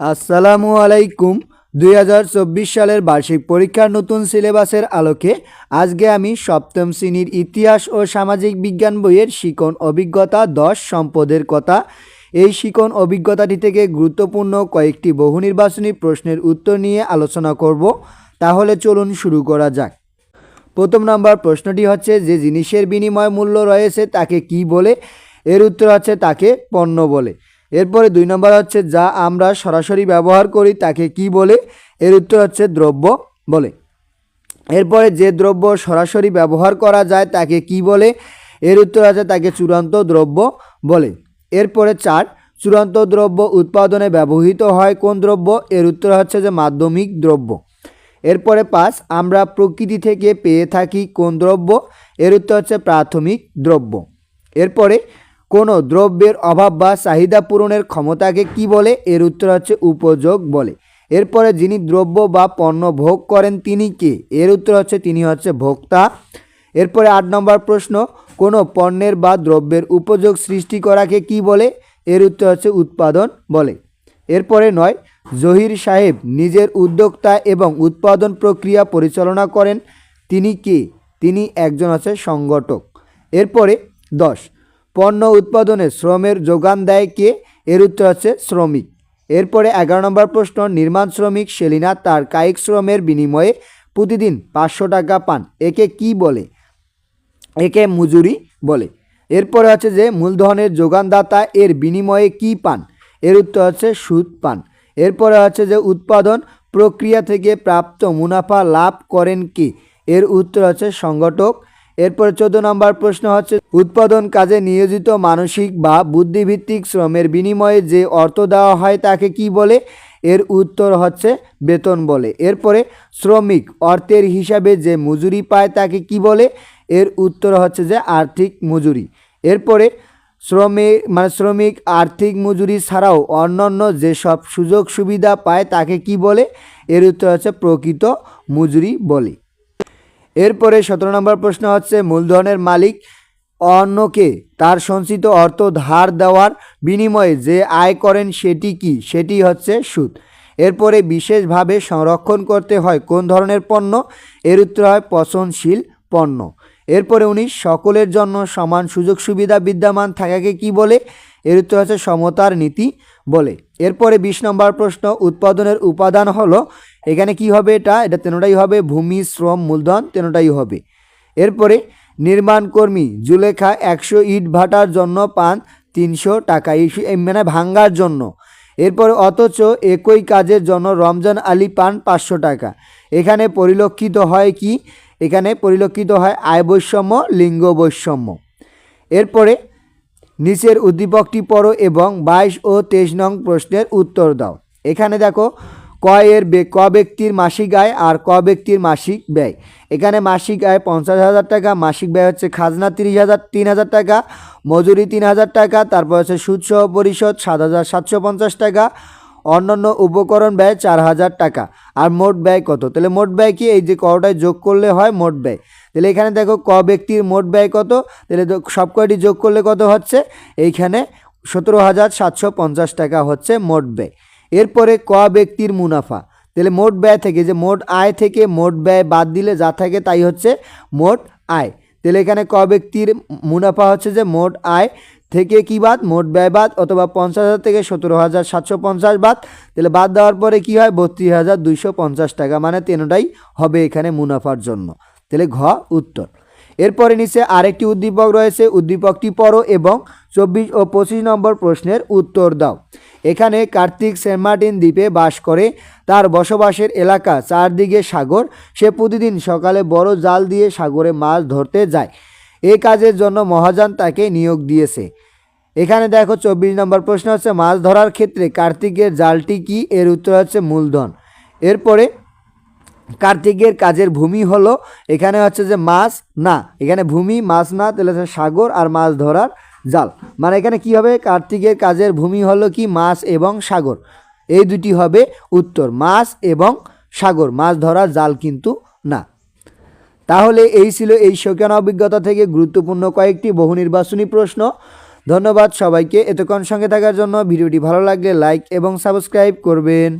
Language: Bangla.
আসসালামু আলাইকুম। দুই হাজার চব্বিশ সালের বার্ষিক পরীক্ষার নতুন সিলেবাসের আলোকে আজকে আমি সপ্তম শ্রেণির ইতিহাস ও সামাজিক বিজ্ঞান বইয়ের শিকন অভিজ্ঞতা দশ সম্পদের কথা। এই শিকন অভিজ্ঞতাটি থেকে গুরুত্বপূর্ণ কয়েকটি বহু নির্বাচনী প্রশ্নের উত্তর নিয়ে আলোচনা করব। তাহলে চলুন শুরু করা যাক। প্রথম নম্বর প্রশ্নটি হচ্ছে, যে জিনিসের বিনিময় মূল্য রয়েছে তাকে কি বলে? এর উত্তর হচ্ছে তাকে পণ্য বলে। এরপরে দুই নম্বর হচ্ছে, যা আমরা সরাসরি ব্যবহার করি তাকে কি বলে? এর উত্তর হচ্ছে দ্রব্য বলে। এরপরে যে দ্রব্য সরাসরি ব্যবহার করা যায় তাকে কি বলে? এর উত্তর আছে তাকে চূড়ান্ত দ্রব্য বলে। এরপরে চার, চূড়ান্ত দ্রব্য উৎপাদনে ব্যবহৃত হয় কোন দ্রব্য? এর উত্তর হচ্ছে যে মাধ্যমিক দ্রব্য। এরপরে পাঁচ, আমরা প্রকৃতি থেকে পেয়ে থাকি কোন দ্রব্য? এর উত্তর হচ্ছে প্রাথমিক দ্রব্য। এরপরে কোনো দ্রব্যের অভাব বা চাহিদা পূরণের ক্ষমতাকে কি বলে? এর উত্তর হচ্ছে উপযোগ বলে। এরপরে যিনি দ্রব্য বা পণ্য ভোগ করেন তিনি কে? এর উত্তর হচ্ছে তিনি হচ্ছে ভোক্তা। এরপরে আট নম্বর প্রশ্ন, কোনো পণ্যের বা দ্রব্যের উপযোগ সৃষ্টি করাকে কি বলে? এর উত্তর হচ্ছে উৎপাদন বলে। এরপরে নয়, জহির সাহেব নিজের উদ্যোক্তা এবং উৎপাদন প্রক্রিয়া পরিচালনা করেন। তিনি কে? তিনি একজন আছে সংগঠক। এরপরে দশ পণ্য উৎপাদনে শ্রমের যোগান দেয় কে? এর উত্তর হচ্ছে শ্রমিক। এরপরে এগারো নম্বর প্রশ্ন, নির্মাণ শ্রমিক সেলিনা তার কায়িক শ্রমের বিনিময়ে প্রতিদিন পাঁচশো টাকা পান। একে কি বলে? একে মজুরি বলে। এরপরে হচ্ছে যে, মূলধনের যোগানদাতা এর বিনিময়ে কি পান? এর উত্তর হচ্ছে সুদ পান। এরপরে হচ্ছে যে, উৎপাদন প্রক্রিয়া থেকে প্রাপ্ত মুনাফা লাভ করেন কি? এর উত্তর হচ্ছে সংগঠক এরপরে চোদ্দ নম্বর প্রশ্ন হচ্ছে, উৎপাদন কাজে নিয়োজিত মানসিক বা বুদ্ধিভিত্তিক শ্রমের বিনিময়ে যে অর্থ দেওয়া হয় তাকে কি বলে? এর উত্তর হচ্ছে বেতন বলে। এরপরে, শ্রমিক অর্থের হিসাবে যে মজুরি পায় তাকে কি বলে? এর উত্তর হচ্ছে যে আর্থিক মজুরি। এরপরে শ্রমিক মানে শ্রমিক আর্থিক মজুরি ছাড়াও অন্যান্য যেসব সুযোগ সুবিধা পায় তাকে কি বলে? এর উত্তর হচ্ছে প্রকৃত মজুরি বলে। এরপরে সতেরো নম্বর প্রশ্ন হচ্ছে, মূলধনের মালিক অন্যকে তার সঞ্চিত অর্থ ধার দেওয়ার বিনিময়ে যে আয় করেন সেটি কি? সেটি হচ্ছে সুদ। এরপরে বিশেষভাবে সংরক্ষণ করতে হয় কোন ধরনের পণ্য? এর উত্তর হয় পচনশীল পণ্য। এরপরে উনি, সকলের জন্য সমান সুযোগ সুবিধা বিদ্যমান থাকাকে কি বলে? এর উত্তর হচ্ছে সমতার নীতি বলে। এরপরে বিশ নম্বর প্রশ্ন, উৎপাদনের উপাদান হলো এখানে কি হবে এটা? এটা তেনোটাই হবে। ভূমি, শ্রম, মূলধন তেনোটাই হবে। এরপরে নির্মাণ কর্মী জুলেখা একশো ইট ভাটার জন্য পান তিনশো টাকা। মানে ভাঙ্গার জন্য। এরপরে অথচ একই কাজের জন্য রমজান আলী পান পাঁচশো টাকা। এখানে পরিলক্ষিত হয় কি? এখানে পরিলক্ষিত হয় আয় বৈষম্য, লিঙ্গ বৈষম্য। এরপরে নিচের উদ্দীপকটি পড়ো এবং বাইশ ও তেইশ নং প্রশ্নের উত্তর দাও। এখানে দেখো ক এর বে- ক ব্যক্তির মাসিক আয় আর ক ব্যক্তির মাসিক ব্যয়। এখানে মাসিক আয় পঞ্চাশ হাজার টাকা, মাসিক ব্যয় হচ্ছে খাজনা তিরিশ হাজার, তিন হাজার টাকা, মজুরি তিন হাজার টাকা, তারপর হচ্ছে সুদসহ পরিশোধ সাত হাজার সাতশো পঞ্চাশ টাকা, অন্যান্য উপকরণ ব্যয় চার হাজার টাকা। আর মোট ব্যয় কত? তাহলে মোট ব্যয় কি? এই যে কটায় যোগ করলে হয় মোট ব্যয়। তাহলে এখানে দেখো ক ব্যক্তির মোট ব্যয় কত? তাহলে সব কয়টি যোগ করলে কত হচ্ছে? এইখানে সতেরো হাজার সাতশো পঞ্চাশ টাকা হচ্ছে মোট ব্যয়। এরপরে ক ব্যক্তির মুনাফা। তাহলে মোট ব্যয় থেকে যে মোট আয় থেকে মোট ব্যয় বাদ দিলে যা থাকে তাই হচ্ছে মোট আয়। তাহলে এখানে ক ব্যক্তির মুনাফা হচ্ছে যে মোট আয় থেকে কি বাদ? মোট ব্যয় বাদ অথবা পঞ্চাশ হাজার থেকে সতেরো হাজার সাতশো পঞ্চাশ বাদ। তাহলে বাদ দেওয়ার পরে কি হয়? বত্রিশ হাজার দুইশো পঞ্চাশ টাকা মানে তেনোটাই হবে এখানে মুনাফার জন্য। তাহলে ঘ উত্তর। এরপরে নিচে আরেকটি উদ্দীপক রয়েছে, উদ্দীপকটি পড়ো এবং চব্বিশ ও পঁচিশ নম্বর প্রশ্নের উত্তর দাও। এখানে কার্তিক সেন্ট মার্টিন দ্বীপে বাস করে, তার বসবাসের এলাকা চারদিকে সাগর, সে প্রতিদিন সকালে বড় জাল দিয়ে সাগরে মাছ ধরতে যায়। এই কাজের জন্য মহাজান তাকে নিয়োগ দিয়েছে। এখানে দেখো চব্বিশ নম্বর প্রশ্ন হচ্ছে, মাছ ধরার ক্ষেত্রে কার্তিকের জালটি কি? এর উত্তর হচ্ছে মূলধন। এরপরে কার্তিকের কাজের ভূমি হলো, এখানে হচ্ছে যে মাছ, না, এখানে ভূমি, মাছ না, তাহলে হচ্ছে সাগর আর মাছ ধরার জাল। মানে এখানে কি হবে? কার্তিকের কাজের ভূমি হলো কি? মাছ এবং সাগর। এই দুটি হবে উত্তর, মাছ এবং সাগর। মাছ ধরার জাল কিন্তু না। তাহলে এই ছিল এই শৌখিন অভিজ্ঞতা থেকে গুরুত্বপূর্ণ কয়েকটি বহু নির্বাচনী প্রশ্ন। ধন্যবাদ সবাইকে। এতক্ষণ সঙ্গে থাকার জন্য ভিডিওটি ভালো লাগলে লাইক এবং সাবস্ক্রাইব করবেন।